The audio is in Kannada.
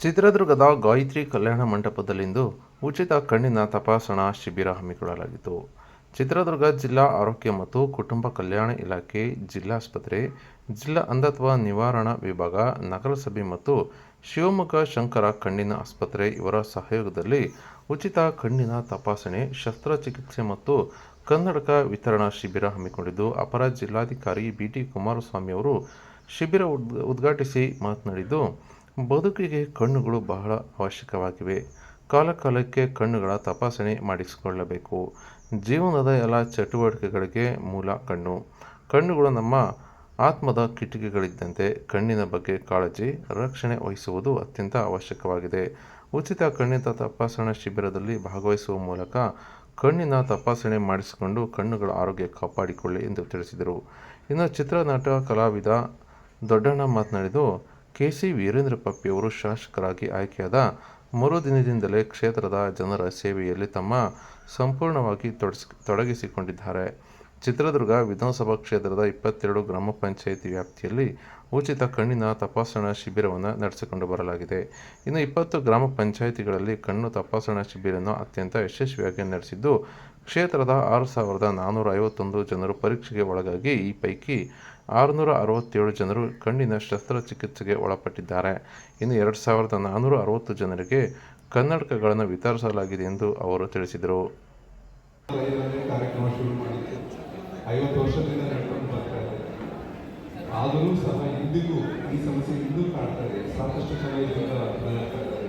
ಚಿತ್ರದುರ್ಗದ ಗಾಯತ್ರಿ ಕಲ್ಯಾಣ ಮಂಟಪದಲ್ಲಿಂದು ಉಚಿತ ಕಣ್ಣಿನ ತಪಾಸಣಾ ಶಿಬಿರ ಹಮ್ಮಿಕೊಳ್ಳಲಾಗಿತ್ತು. ಚಿತ್ರದುರ್ಗ ಜಿಲ್ಲಾ ಆರೋಗ್ಯ ಮತ್ತು ಕುಟುಂಬ ಕಲ್ಯಾಣ ಇಲಾಖೆ ಜಿಲ್ಲಾಸ್ಪತ್ರೆ, ಜಿಲ್ಲಾ ಅಂಧತ್ವ ನಿವಾರಣಾ ವಿಭಾಗ, ನಗರಸಭೆ ಮತ್ತು ಶಿವಮೊಗ್ಗ ಶಂಕರ ಕಣ್ಣಿನ ಆಸ್ಪತ್ರೆ ಇವರ ಸಹಯೋಗದಲ್ಲಿ ಉಚಿತ ಕಣ್ಣಿನ ತಪಾಸಣೆ, ಶಸ್ತ್ರಚಿಕಿತ್ಸೆ ಮತ್ತು ಕನ್ನಡಕ ವಿತರಣಾ ಶಿಬಿರ ಹಮ್ಮಿಕೊಂಡಿದ್ದು, ಅಪರ ಜಿಲ್ಲಾಧಿಕಾರಿ ಬಿಟಿ ಕುಮಾರಸ್ವಾಮಿ ಅವರು ಶಿಬಿರ ಉದ್, ಉದ್ಘಾಟಿಸಿ ಮಾತನಾಡಿದ್ದು ಬದುಕಿಗೆ ಕಣ್ಣುಗಳು ಬಹಳ ಅವಶ್ಯಕವಾಗಿವೆ. ಕಾಲಕಾಲಕ್ಕೆ ಕಣ್ಣುಗಳ ತಪಾಸಣೆ ಮಾಡಿಸಿಕೊಳ್ಳಬೇಕು. ಜೀವನದ ಎಲ್ಲ ಚಟುವಟಿಕೆಗಳಿಗೆ ಮೂಲ ಕಣ್ಣು. ಕಣ್ಣುಗಳು ನಮ್ಮ ಆತ್ಮದ ಕಿಟಕಿಗಳಿದ್ದಂತೆ ಕಣ್ಣಿನ ಬಗ್ಗೆ ಕಾಳಜಿ, ರಕ್ಷಣೆ ವಹಿಸುವುದು ಅತ್ಯಂತ ಅವಶ್ಯಕವಾಗಿದೆ. ಉಚಿತ ಕಣ್ಣಿನ ತಪಾಸಣಾ ಶಿಬಿರದಲ್ಲಿ ಭಾಗವಹಿಸುವ ಮೂಲಕ ಕಣ್ಣಿನ ತಪಾಸಣೆ ಮಾಡಿಸಿಕೊಂಡು ಕಣ್ಣುಗಳ ಆರೋಗ್ಯ ಕಾಪಾಡಿಕೊಳ್ಳಿ ಎಂದು ತಿಳಿಸಿದರು. ಇನ್ನು ಚಿತ್ರನಟ ಕಲಾವಿದ ದೊಡ್ಡಣ್ಣ ಮಾತನಾಡಿದು ಕೆ ಸಿ ವೀರೇಂದ್ರ ಪಪ್ಪಿಯವರು ಶಾಸಕರಾಗಿ ಆಯ್ಕೆಯಾದ ಮರುದಿನದಿಂದಲೇ ಕ್ಷೇತ್ರದ ಜನರ ಸೇವೆಯಲ್ಲಿ ತಮ್ಮ ಸಂಪೂರ್ಣವಾಗಿ ತೊಡಸ್ ತೊಡಗಿಸಿಕೊಂಡಿದ್ದಾರೆ. ಚಿತ್ರದುರ್ಗ ವಿಧಾನಸಭಾ ಕ್ಷೇತ್ರದ ಇಪ್ಪತ್ತೆರಡು ಗ್ರಾಮ ಪಂಚಾಯಿತಿ ವ್ಯಾಪ್ತಿಯಲ್ಲಿ ಉಚಿತ ಕಣ್ಣಿನ ತಪಾಸಣಾ ಶಿಬಿರವನ್ನು ನಡೆಸಿಕೊಂಡು ಬರಲಾಗಿದೆ. ಇನ್ನು ಇಪ್ಪತ್ತು ಗ್ರಾಮ ಪಂಚಾಯಿತಿಗಳಲ್ಲಿ ಕಣ್ಣು ತಪಾಸಣಾ ಶಿಬಿರವನ್ನು ಅತ್ಯಂತ ಯಶಸ್ವಿಯಾಗಿ ನಡೆಸಿದ್ದು, ಕ್ಷೇತ್ರದ ಆರು ಸಾವಿರದ ನಾನ್ನೂರ ಐವತ್ತೊಂದು ಜನರು ಪರೀಕ್ಷೆಗೆ ಒಳಗಾಗಿ ಈ ಪೈಕಿ ಆರುನೂರ ಅರವತ್ತೇಳು ಜನರು ಕಣ್ಣಿನ ಶಸ್ತ್ರಚಿಕಿತ್ಸೆಗೆ ಒಳಪಟ್ಟಿದ್ದಾರೆ. ಇನ್ನು ಎರಡು ಸಾವಿರದ ನಾನ್ನೂರ ಅರವತ್ತು ಜನರಿಗೆ ಕನ್ನಡಕಗಳನ್ನು ವಿತರಿಸಲಾಗಿದೆ ಎಂದು ಅವರು ತಿಳಿಸಿದರು. ಐವತ್ತು ವರ್ಷದಿಂದ ನಡ್ಕೊಂಡು ಬರ್ತಾ ಇದೆ ಆದರೂ ಸಹ ಇಂದಿಗೂ ಈ ಸಮಸ್ಯೆ ಇನ್ನೂ ಕಾಡ್ತಾ ಇದೆ ಸಾಕಷ್ಟು ಜನ